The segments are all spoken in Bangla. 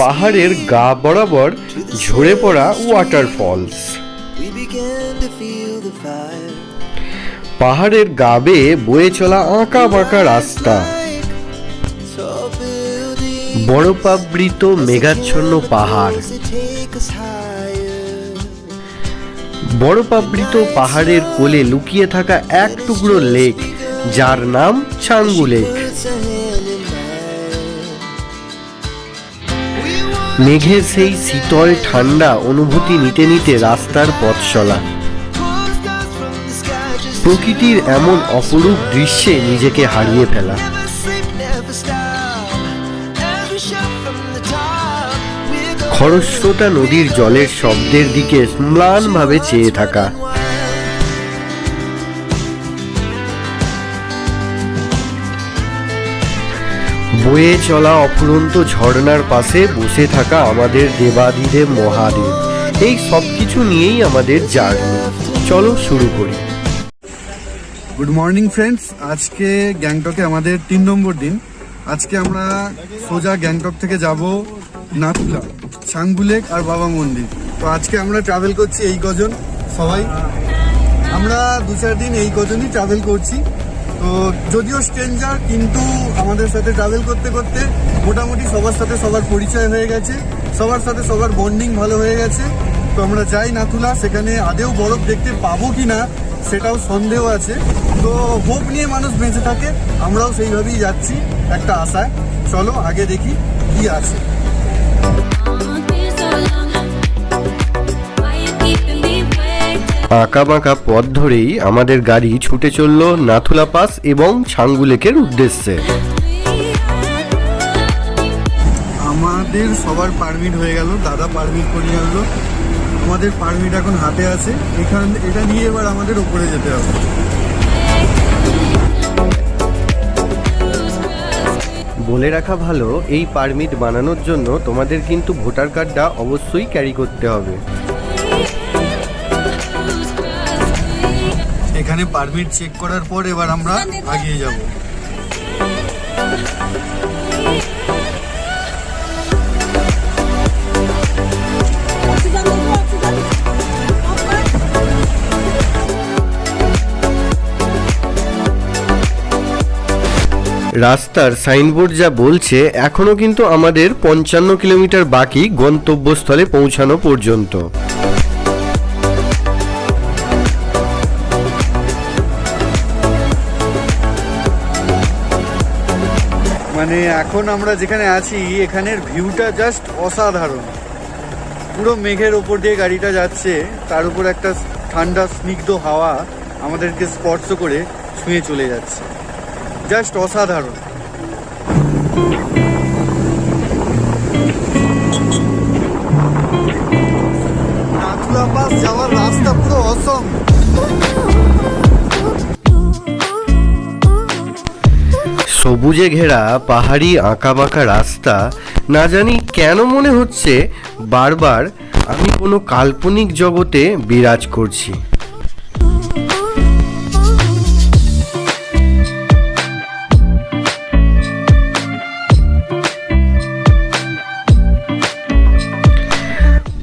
পাহাড়ের গা বরাবর ঝরে পড়া ওয়াটারফলস. পাহাড়ের গা বেয়ে বয়ে চলা আঁকা বাঁকা রাস্তা বরফাবৃত মেঘাচ্ছন্ন পাহাড়. বরফাবৃত পাহাড়ের কোলে লুকিয়ে থাকা এক টুকরো লেক, যার নাম ছাঙ্গু লেক মেঘের সেই শীতল ঠান্ডা অনুভূতি নিতে নিতে রাস্তার পথ চলা প্রকৃতির এমন অপরূপ দৃশ্যে নিজেকে হারিয়ে ফেলা। খরস্রোতা নদীর জলের শব্দের দিকে ম্লানভাবে চেয়ে থাকা। বয়ে চলা অফুরন্ত ঝর্ণার পাশে বসে থাকা আমাদের দেবাদিদেব মহাদেব। এই সব কিছু নিয়েই আমাদের জার্নি। চলো শুরু করি। গুড মর্নিং ফ্রেন্ডস আজকে গ্যাংটকে আমাদের তিন নম্বর দিন। আজকে আমরা সোজা গ্যাংটক থেকে যাব নাথুলা ছাংবুলেক আর বাবা মন্দির। তো আজকে আমরা ট্রাভেল করছি এই কজন, সবাই। আমরা দু চার দিন এই কজনই ট্রাভেল করছি। তো যদিও স্ট্রেঞ্জার কিন্তু আমাদের সাথে ট্রাভেল করতে করতে মোটামুটি সবার সাথে সবার পরিচয় হয়ে গেছে। সবার সাথে সবার বন্ডিং ভালো হয়ে গেছে। তো আমরা যাই নাথুলা, সেখানে আদেও বরফ দেখতে পাবো কি না সেটাও সন্দেহ আছে। তো হোপ নিয়ে মানুষ বেঁচে থাকে, আমরাও সেইভাবেই যাচ্ছি একটা আশায়। চলো, আগে দেখি কি আছে। আঁকা বাঁকা পথ ধরেই আমাদের গাড়ি ছুটে চলল নাথুলা পাস এবং ছাঙ্গুলেকের উদ্দেশ্যে। আমাদের সবার পারমিট হয়ে গেল দাদা পারমিট করিয়ে আনলো। আমাদের পারমিট এখন হাতে আছে এখান এটা নিয়ে এবার আমাদের উপরে যেতে হবে। বলে রাখা ভালো এই পারমিট বানানোর জন্য তোমাদের কিন্তু ভোটার কার্ডটা অবশ্যই ক্যারি করতে হবে। এখানে পারমিট চেক করার পর এবার আমরা আগিয়ে যাব। রাস্তার সাইনবোর্ড যা বলছে, এখনও কিন্তু আমাদের পঞ্চান্ন কিলোমিটার বাকি গন্তব্যস্থলে পৌঁছানো পর্যন্ত। মানে এখন আমরা যেখানে আছি, এখানের ভিউটা জাস্ট অসাধারণ। পুরো মেঘের ওপর দিয়ে গাড়িটা যাচ্ছে, তার উপর একটা ঠান্ডা, স্নিগ্ধ হাওয়া আমাদেরকে স্পর্শ করে ছুঁয়ে চলে যাচ্ছে। জাস্ট অসাধারণ। যাওয়ার রাস্তা পুরো অসম সবুজে ঘেরা পাহাড়ি আঁকাবাঁকা রাস্তা। না জানি কেন মনে হচ্ছে বারবার আমি কোনো কাল্পনিক জগতে বিরাজ করছি।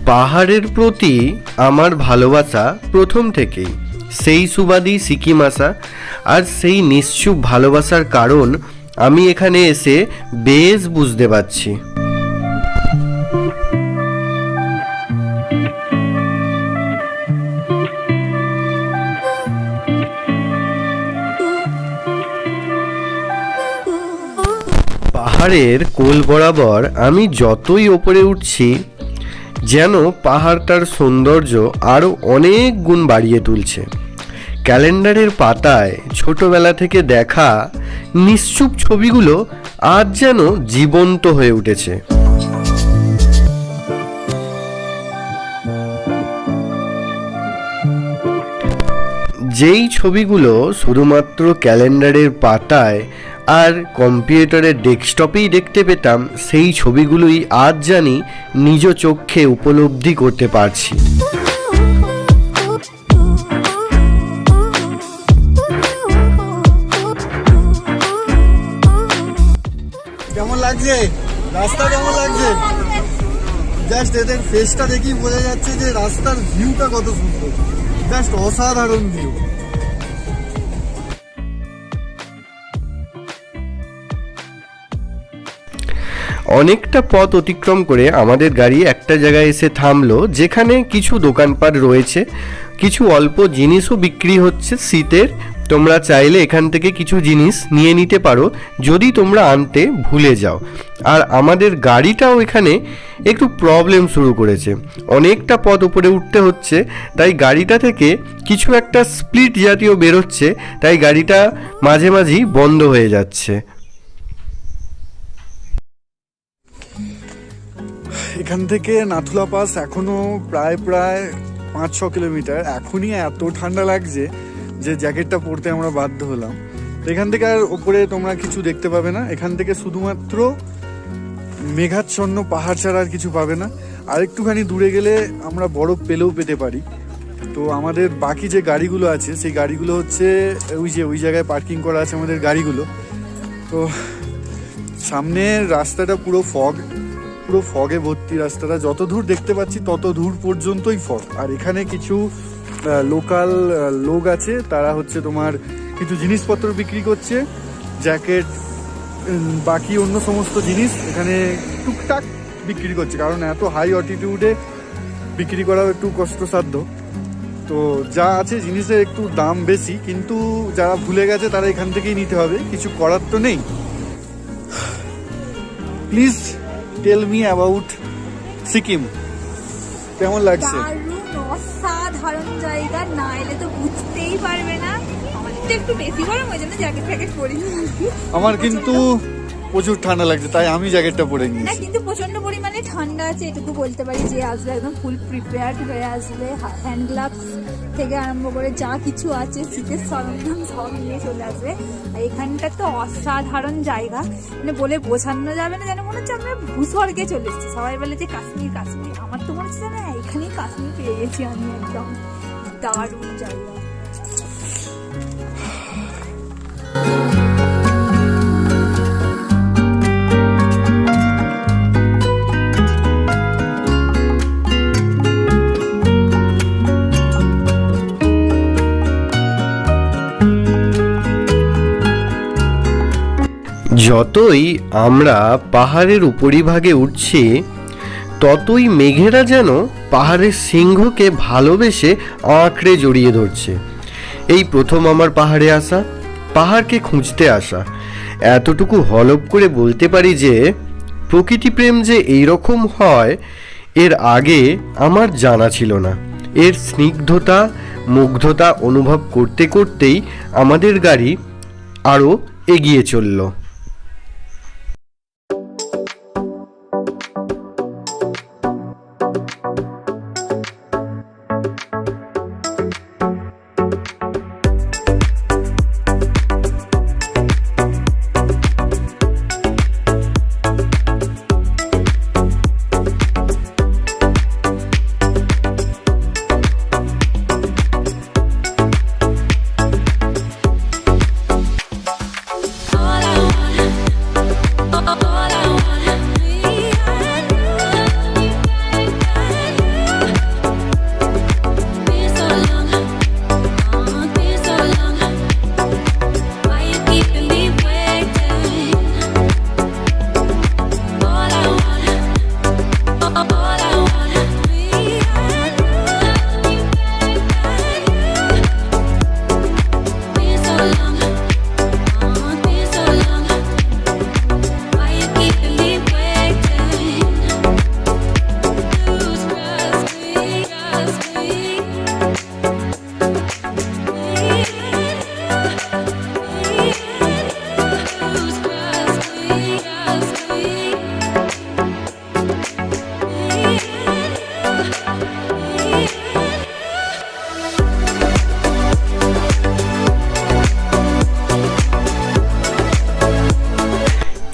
পাহাড়ের প্রতি আমার ভালোবাসা প্রথম থেকেই। সেই সুবাদি সিকিম আসা আর সেই নিশ্চুপ ভালোবাসার কারণ আমি এখানে এসে বেশ বুঝতে পারছি। পাহাড়ের কোল বরাবর আমি যতই ওপরে উঠছি, যেন পাহাড়টার সৌন্দর্য আরও অনেক গুণ বাড়িয়ে তুলছে। ক্যালেন্ডারের পাতায় ছোটবেলা থেকে দেখা নিশ্চুপ ছবিগুলো আজ যেন জীবন্ত হয়ে উঠেছে। যেই ছবিগুলো শুধুমাত্র ক্যালেন্ডারের পাতায় আর কম্পিউটারের ডেস্কটপেই দেখতে পেতাম, সেই ছবিগুলোই আজ জানি নিজ চোখে উপলব্ধি করতে পারছি। লাগছে? রাস্তা কেমন লাগছে? জাস্ট এদের ফেসটা দেখেই বোঝা যাচ্ছে যে রাস্তার ভিউটা কত সুন্দর। জাস্ট অসাধারণ ভিউ অনেকটা পথ অতিক্রম করে আমাদের গাড়ি একটা জায়গায় এসে থামলো, যেখানে কিছু দোকানপাট রয়েছে, কিছু অল্প জিনিসও বিক্রি হচ্ছে শীতের তোমরা চাইলে এখান থেকে কিছু জিনিস নিয়ে নিতে পারো, যদি তোমরা আনতে ভুলে যাও। আর আমাদের গাড়িটাও এখানে একটু প্রবলেম শুরু করেছে। অনেকটা পথ উপরে উঠতে হচ্ছে, তাই গাড়িটা থেকে কিছু একটা স্প্লিট জাতীয় বেরোচ্ছে, তাই গাড়িটা মাঝে মাঝেই বন্ধ হয়ে যাচ্ছে। এখান থেকে নাথুলা পাস এখনও প্রায় প্রায় পাঁচ ছ কিলোমিটার। এখনই এত ঠান্ডা লাগছে যে জ্যাকেটটা পরতে আমরা বাধ্য হলাম। তো এখান থেকে আর ওপরে তোমরা কিছু দেখতে পাবে না। এখান থেকে শুধুমাত্র মেঘাচ্ছন্ন পাহাড় ছাড়া আর কিছু পাবে না। আর একটুখানি দূরে গেলে আমরা বরফ পেলেও পেতে পারি। তো আমাদের বাকি যে গাড়িগুলো আছে, সেই গাড়িগুলো হচ্ছে, ওই যে, ওই জায়গায় পার্কিং করা আছে আমাদের গাড়িগুলো। তো সামনের রাস্তাটা পুরো ফগ, পুরো ফগে ভর্তি রাস্তাটা। যত দূর দেখতে পাচ্ছি তত দূর পর্যন্তই ফগ। আর এখানে কিছু লোকাল লোক আছে, তারা হচ্ছে তোমার কিছু জিনিসপত্র বিক্রি করছে জ্যাকেট বাকি অন্য সমস্ত জিনিস এখানে টুকটাক বিক্রি করছে, কারণ এত হাই অটিটিউডে বিক্রি করাও একটু কষ্টসাধ্য। তো যা আছে জিনিসের একটু দাম বেশি, কিন্তু যারা ভুলে গেছে তারা এখান থেকেই নিতে হবে, কিছু করার তো নেই। Please tell me about Sikkim কেমন লাগছে? অসাধারণ জায়গা না এলে তো বুঝতেই পারবে না। আমাদের একটু বেশি গরম ওই জন্য জ্যাকেট ফ্যাকেট পরি আমার কিন্তু প্রচুর ঠান্ডা লাগছে তাই আমি জ্যাকেটটা পরে না কিন্তু প্রচণ্ড পরিমাণে ঠান্ডা আছে এটুকু বলতে পারি যে আসবে একদম ফুল প্রিপেয়ার্ড হয়ে আসবে হ্যান্ড গ্লাভস থেকে আরম্ভ করে যা কিছু আছে শীতের সরঞ্জাম সব নিয়ে চলে আসবে। আর এখানটা তো অসাধারণ জায়গা মানে বলে বোঝানো যাবে না যেন মনে হচ্ছে আমরা ভূস্বর্গে চলে এসেছি। সবাই বলে যে কাশ্মীর কাশ্মীর। আমার তো মনে হচ্ছে না এখানেই কাশ্মীর পেয়ে গেছি আমি একদম। দারুণ জায়গা। যতই আমরা পাহাড়ের উপরিভাগে উঠছি ততই মেঘেরা যেন পাহাড়ের সিংহকে ভালোবেসে আঁকড়ে জড়িয়ে ধরছে। এই প্রথম আমার পাহাড়ে আসা, পাহাড়কে খুঁজতে আসা। এতটুকু হলপ করে বলতে পারি যে, প্রকৃতি প্রেম যে এইরকম হয়, এর আগে আমার জানা ছিল না। এর স্নিগ্ধতা, মুগ্ধতা অনুভব করতে করতেই আমাদের গাড়ি আরও এগিয়ে চলল।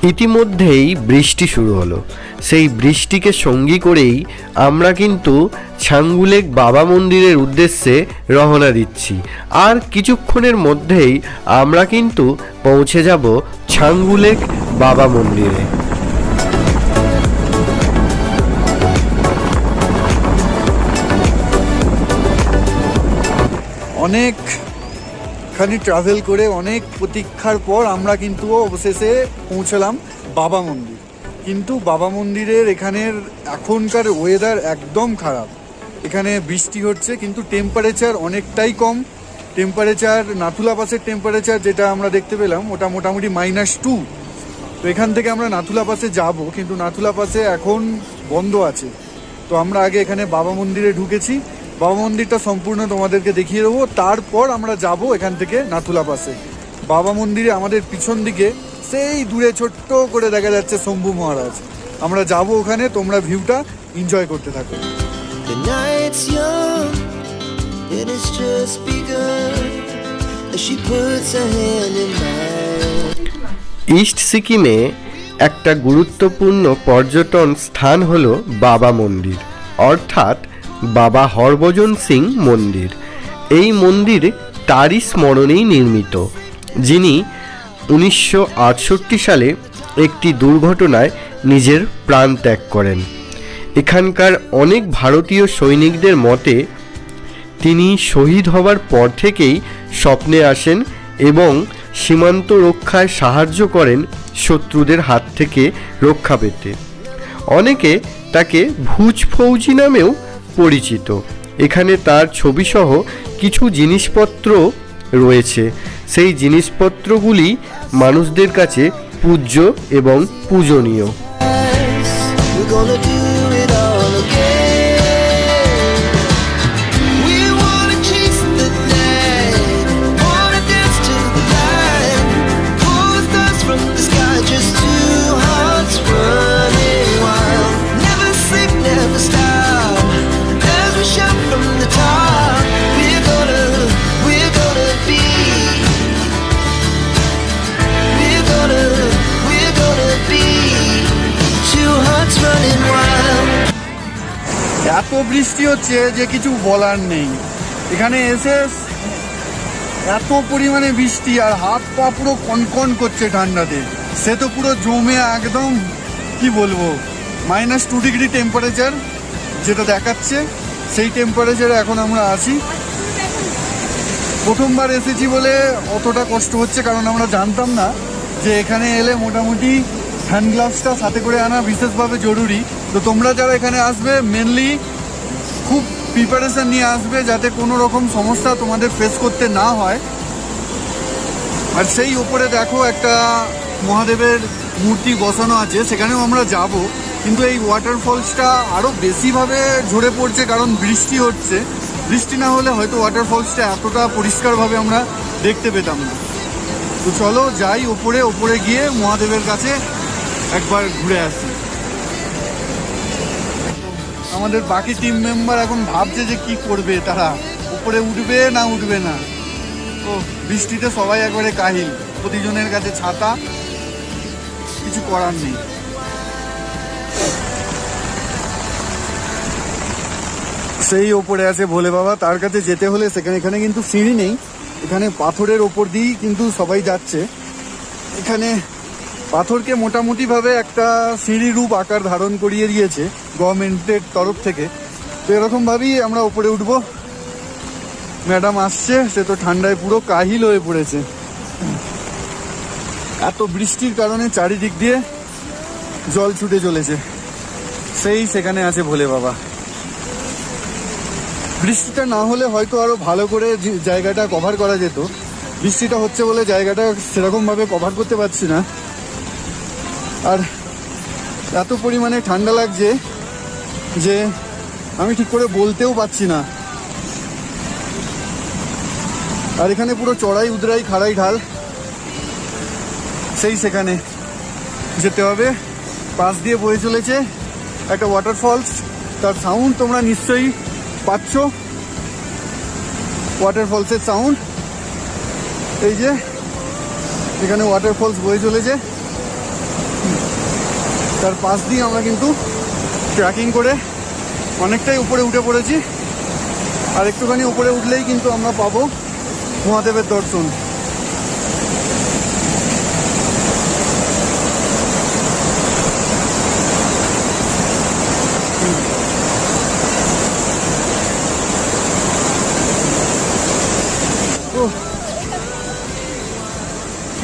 ইতিমধ্যেই বৃষ্টি শুরু হলো। সেই বৃষ্টিকে সঙ্গী করেই আমরা কিন্তু ছাঙ্গুলেক বাবা মন্দিরের উদ্দেশ্যে রওনা দিচ্ছি। আর কিছুক্ষণের মধ্যেই আমরা কিন্তু পৌঁছে যাব ছাঙ্গুলেক বাবা মন্দিরে। অনেকখানি ট্রাভেল করে অনেক প্রতীক্ষার পর আমরা কিন্তু অবশেষে পৌঁছলাম বাবা মন্দির। কিন্তু বাবা মন্দিরের এখানের এখনকার ওয়েদার একদম খারাপ। এখানে বৃষ্টি হচ্ছে, কিন্তু টেম্পারেচার অনেকটাই কম। টেম্পারেচার নাথুলা পাসের টেম্পারেচার যেটা আমরা দেখতে পেলাম, ওটা মোটামুটি মাইনাস টু তো এখান থেকে আমরা নাথুলা পাসে যাব, কিন্তু নাথুলা পাসে এখন বন্ধ আছে। তো আমরা আগে এখানে বাবা মন্দিরে ঢুকেছি বাবা মন্দিরটা সম্পূর্ণ তোমাদেরকে দেখিয়ে দেবো তারপর আমরা যাব এখান থেকে নাথুলা পাশে বাবা মন্দিরে আমাদের পিছন দিকে সেই দূরে ছোট্ট করে দেখা যাচ্ছে শম্ভু মহারাজ আমরা যাব ওখানে তোমরা ভিউটা এনজয় করতে থাকো The night's young, and it's just begun. As she puts her hand in mine. East সিকিমে একটা গুরুত্বপূর্ণ পর্যটন স্থান হলো বাবা মন্দির অর্থাৎ বাবা হরভজন সিং মন্দির। এই মন্দির তারই স্মরণেই নির্মিত, যিনি উনিশশো আটষট্টি সালে একটি দুর্ঘটনায় নিজের প্রাণ ত্যাগ করেন। এখানকার অনেক ভারতীয় সৈনিকদের মতে, তিনি শহীদ হবার পর থেকেই স্বপ্নে আসেন এবং সীমান্ত রক্ষায় সাহায্য করেন শত্রুদের হাত থেকে রক্ষা পেতে। অনেকে তাকে ভুজ ফৌজি নামেও পরিচিত। এখানে তার ছবিসহ কিছু জিনিসপত্র রয়েছে। সেই জিনিসপত্রগুলি মানুষদের কাছে পূজ্য এবং পূজনীয়। বৃষ্টি হচ্ছে যে কিছু বলার নেই। এখানে এসে এত পরিমাণে বৃষ্টি আর হাত পা পুরো কনকন করছে ঠান্ডাতে। সে তো পুরো জমে একদম, কি বলব মাইনাস টু ডিগ্রি টেম্পারেচার যেটা দেখাচ্ছে, সেই টেম্পারেচারে এখন আমরা আছি। প্রথমবার এসেছি বলে অতটা কষ্ট হচ্ছে কারণ আমরা জানতাম না যে এখানে এলে মোটামুটি হ্যান্ড গ্লাভসটা সাথে করে আনা বিশেষভাবে জরুরি। তো তোমরা যারা এখানে আসবে মেনলি প্রিপারেশন নিয়ে আসবে যাতে কোনো রকম সমস্যা তোমাদের ফেস করতে না হয়। আর সেই উপরে দেখো একটা মহাদেবের মূর্তি বসানো আছে, সেখানেও আমরা যাব। কিন্তু এই ওয়াটারফলসটা আরও বেশিভাবে ঝরে পড়ছে কারণ বৃষ্টি হচ্ছে। বৃষ্টি না হলে হয়তো ওয়াটারফলসটা এতটা পরিষ্কারভাবে আমরা দেখতে পেতাম না। তো চলো যাই ওপরে ওপরে গিয়ে মহাদেবের কাছে একবার ঘুরে আসি। আমাদের বাকি টিম মেম্বার এখন ভাবছে যে কি করবে, তারা উপরে উঠবে না উঠবে না। ও, বৃষ্টিতে সবাই একবারে কাহিল, প্রতিজনের কাছে ছাতা, কিছু করার নেই। সেই ওপরে আছে ভোলে বাবা, তার কাছে যেতে হলে সেখানে, এখানে কিন্তু সিঁড়ি নেই। এখানে পাথরের ওপর দিয়েই কিন্তু সবাই যাচ্ছে। এখানে পাথরকে মোটামুটিভাবে একটা সিঁড়ি রূপ আকার ধারণ করিয়ে দিয়েছে গভর্নমেন্টের তরফ থেকে। তো এরকমভাবেই আমরা উপরে উঠব। ম্যাডাম আসছে, সে তো ঠান্ডায় পুরো কাহিল হয়ে পড়েছে। এত বৃষ্টির কারণে চারিদিক দিয়ে জল ছুটে চলেছে। সেই সেখানে আছে ভোলে বাবা। বৃষ্টিটা না হলে হয়তো আরও ভালো করে জায়গাটা কভার করা যেত। বৃষ্টিটা হচ্ছে বলে জায়গাটা সেরকম ভাবে কভার করতে পারছি না। আর এত পরিমাণে ঠান্ডা লাগছে যে আমি ঠিক করে বলতেও পারছি না। আর এখানে পুরো চড়াই, উদরাই, খাড়াই ঢাল। সেই সেখানে যেতে হবে। পাশ দিয়ে বয়ে চলেছে একটা ওয়াটারফলস তার সাউন্ড তোমরা নিশ্চয়ই পাচ্ছ। ওয়াটারফলসের সাউন্ড এই যে, এখানে ওয়াটারফলস বয়ে চলেছে। তার পাশ দিয়ে আমরা কিন্তু ট্র্যাকিং করে অনেকটাই উপরে উঠে পড়েছি। আর একটুখানি উপরে উঠলেই কিন্তু আমরা পাবো মহাদেবের দর্শন।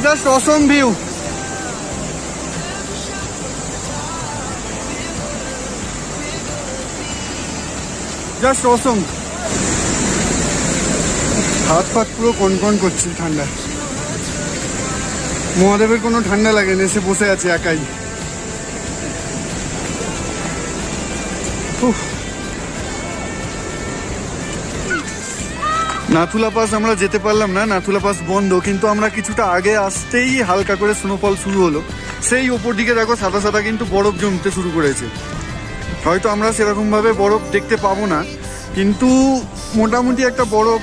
Just view. জাস্ট অসম হাত ফাত পুরো কনকন করছে ঠান্ডা। মহাদেবের কোনো ঠান্ডা লাগে না বসে আছে একাই। নাথুলা পাস আমরা যেতে পারলাম না, নাথুলা পাস বন্ধ, কিন্তু আমরা কিছুটা আগে আসতেই হালকা করে স্নোফল শুরু হলো। সেই ওপর দিকে দেখো সাদা সাদা কিন্তু বরফ জমতে শুরু করেছে। হয়তো আমরা সেরকমভাবে বরফ দেখতে পাবো না, কিন্তু মোটামুটি একটা বরফ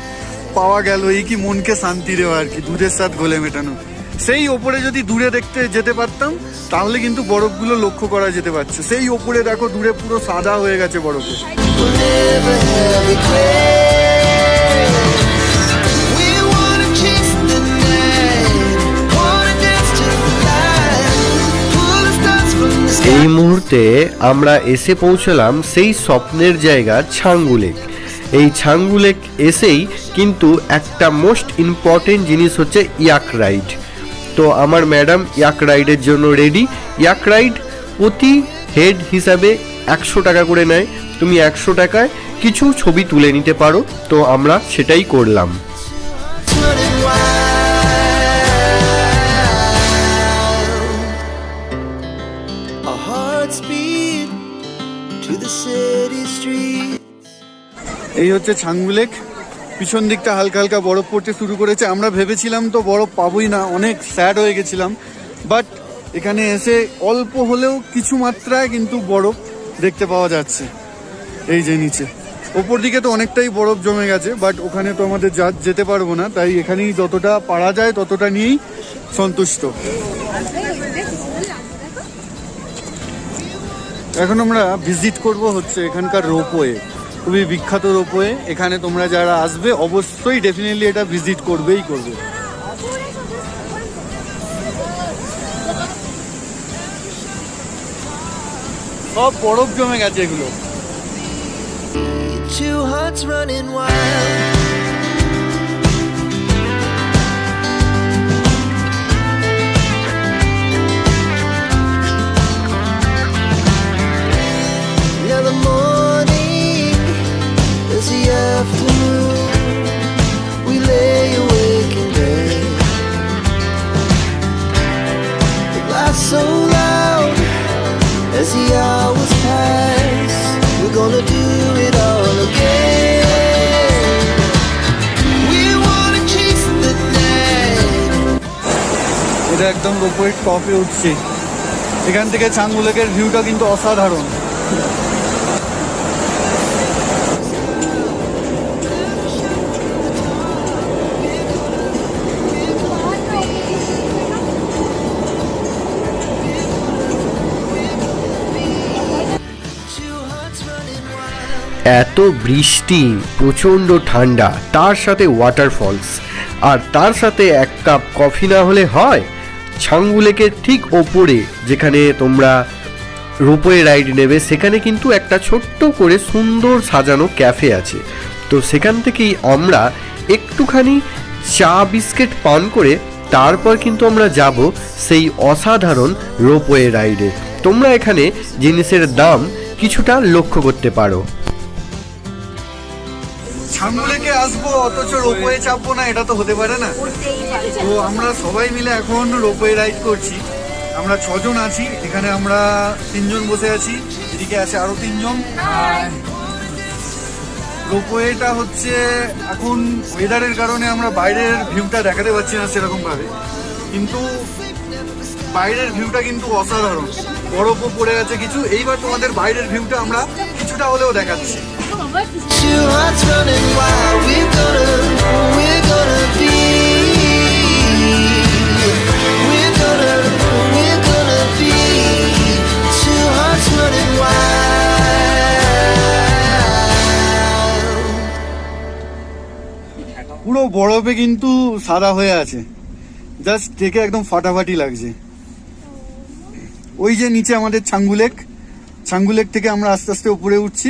পাওয়া গেল, এই কি মনকে শান্তি দেওয়া আর কি, দুধের সাথে গলে মেটানো। সেই ওপরে যদি দূরে দেখতে যেতে পারতাম, তাহলে কিন্তু বরফগুলো লক্ষ্য করা যেতে পারছে। সেই ওপরে দেখো, দূরে পুরো সাদা হয়ে গেছে বরফে। এই মুহূর্তে আমরা এসে পৌঁছলাম সেই স্বপ্নের জায়গা ছাঙ্গুলেক এই ছাঙ্গুলেক এসেই কিন্তু একটা মোস্ট ইম্পর্টেন্ট জিনিস হচ্ছে ইয়াক রাইড। তো আমার ম্যাডাম ইয়াক রাইডের জন্য রেডি। ইয়াক রাইড প্রতি হেড হিসাবে একশো টাকা করে নেয়। তুমি একশো টাকায় কিছু ছবি তুলে নিতে পারো। তো আমরা সেটাই করলাম। এই হচ্ছে ছাঙ্গুলেক পিছন দিকটা হালকা হালকা বরফ পড়তে শুরু করেছে। আমরা ভেবেছিলাম তো বরফ পাবোই না, অনেক স্যাড হয়ে গেছিলাম। বাট এখানে এসে অল্প হলেও কিছু মাত্রায় কিন্তু বরফ দেখতে পাওয়া যাচ্ছে। এই যে নিচে। ওপর দিকে তো অনেকটাই বরফ জমে গেছে, বাট ওখানে তো আমাদের যা যেতে পারব না। তাই এখানেই যতটা পারা যায়, ততটা নিয়েই সন্তুষ্ট। এখন আমরা ভিজিট করব হচ্ছে এখানকার রোপওয়ে। খুবই বিখ্যাত রোপওয়ে। এখানে তোমরা যারা আসবে, অবশ্যই ডেফিনেটলি এটা ভিজিট করবেই করবে। সব বরফ জমে গেছে এগুলো। Two hearts running wild. একদম রোপওয়ের টপে উঠছে এখান থেকে চাঙ্গুলেকের ভিউটা কিন্তু অসাধারণ. এত বৃষ্টি, প্রচণ্ড ঠান্ডা, তার সাথে ওয়াটারফলস আর তার সাথে এক কাপ কফি না হলে হয় ছাঙ্গুলেকের ঠিক ওপরে যেখানে তোমরা রোপওয়ে রাইড নেবে, সেখানে কিন্তু একটা ছোট্ট করে সুন্দর সাজানো ক্যাফে আছে। তো সেখান থেকেই আমরা একটুখানি চা বিস্কিট পান করে তারপর কিন্তু আমরা যাব সেই অসাধারণ রোপওয়ে রাইডে। তোমরা এখানে জিনিসের দাম কিছুটা লক্ষ্য করতে পারো। ছাঙ্গুলেকে আসব, অথচ রোপওয়ে চাপবো না, এটা তো হতে পারে না। তো আমরা সবাই মিলে এখন রোপওয়ে রাইড করছি। আমরা ছজন আছি, এখানে আমরা তিনজন বসে আছি, এদিকে আছে আরও তিনজন। রোপওয়েটা হচ্ছে এখন ওয়েদারের কারণে আমরা বাইরের ভিউটা দেখাতে পারছি না সেরকম ভাবে কিন্তু বাইরের ভিউটা কিন্তু অসাধারণ। বরফও পড়ে গেছে কিছু। এইবার তোমাদের বাইরের ভিউটা আমরা কিছুটা হলেও দেখাচ্ছি। পুরো বরফে কিন্তু সাদা হয়ে আছে। জাস্ট দেখে একদম ফাটাফাটি লাগছে। ওই যে নিচে আমাদের ছাঙ্গুলেক ছাঙ্গুলেক থেকে আমরা আস্তে আস্তে উপরে উঠছি।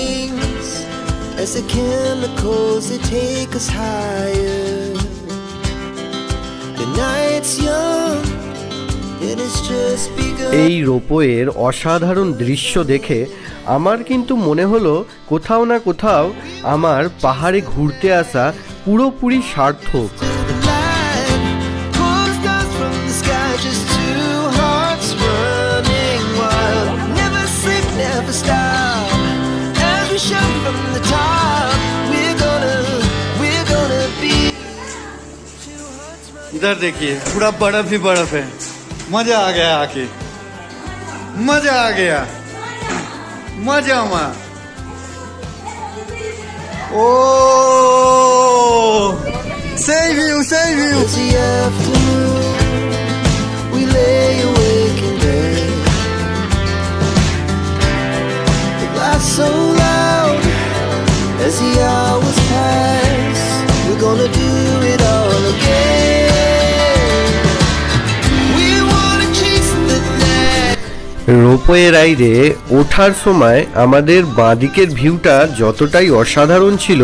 as the chemicals they take us higher. The night's young. এই রোপওয়ের অসাধারণ দৃশ্য দেখে আমার কিন্তু মনে হলো কোথাও না কোথাও আমার পাহাড়ে ঘুরতে আসা পুরোপুরি সার্থক इधर देखिए, पूरा बर्फ़ ही बर्फ़ है। मज़ा आ गया आके। मज़ा आ गया। मज़ा मा। ओ! Save you save you So. Ropeway রাইডে ওঠার সময় আমাদের বাঁদিকের ভিউটা যতটাই অসাধারণ ছিল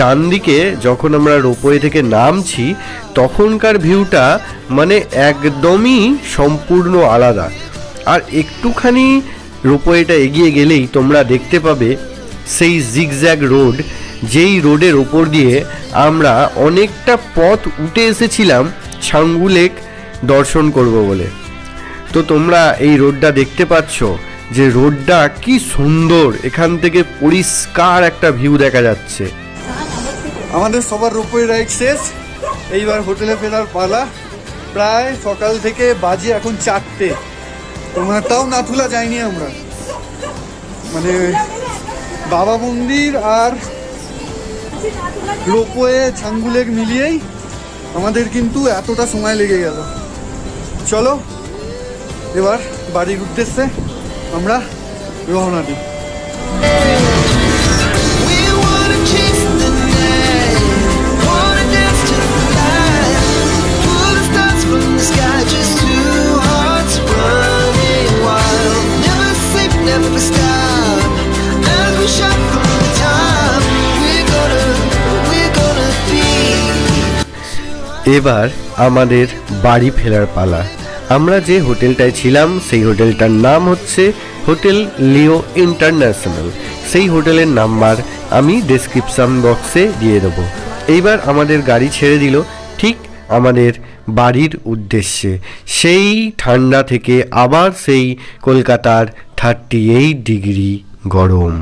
ডান দিকে যখন আমরা রোপওয়ে থেকে নামছি, তখনকার ভিউটা মানে একদমই সম্পূর্ণ আলাদা। আর একটুখানি রোপওয়েটা এগিয়ে গেলেই তোমরা দেখতে পাবে সেই জিগজ্যাগ রোড যেই রোডের ওপর দিয়ে আমরা অনেকটা পথ উঠে এসেছিলাম, ছাঙ্গু লেক দর্শন করব বলে। তো তোমরা এই রোডটা দেখতে পাচ্ছ যে রোডটা কি সুন্দর। এখান থেকে পরিষ্কার একটা ভিউ দেখা যাচ্ছে। আমাদের সবার রূপই রাইড শেষ। এইবার হোটেলে ফেরার পালা। প্রায় সকাল থেকে বাজে এখন চারটে। তোমরা তাও নাথুলা যাইনি আমরা। মানে বাবা মন্দির আর রোপওয়ে, ছাঙ্গুলেক মিলিয়েই আমাদের কিন্তু এতটা সময় লেগে গেল। চলো এবার বাড়ির উদ্দেশ্যে আমরা রওনা দিই. এবার আমাদের বাড়ি ফেরার পালা আমরা যে হোটেলটায় ছিলাম, সেই হোটেলটার নাম হচ্ছে হোটেল লিও ইন্টারন্যাশনাল। সেই হোটেলের নাম্বার আমি ডেসক্রিপশন বক্সে দিয়ে দেবো। এইবার আমাদের গাড়ি ছেড়ে দিল, ঠিক আমাদের বাড়ির উদ্দেশ্যে। সেই ঠান্ডা থেকে আবার সেই কলকাতার থার্টি এইট ডিগ্রি গরম।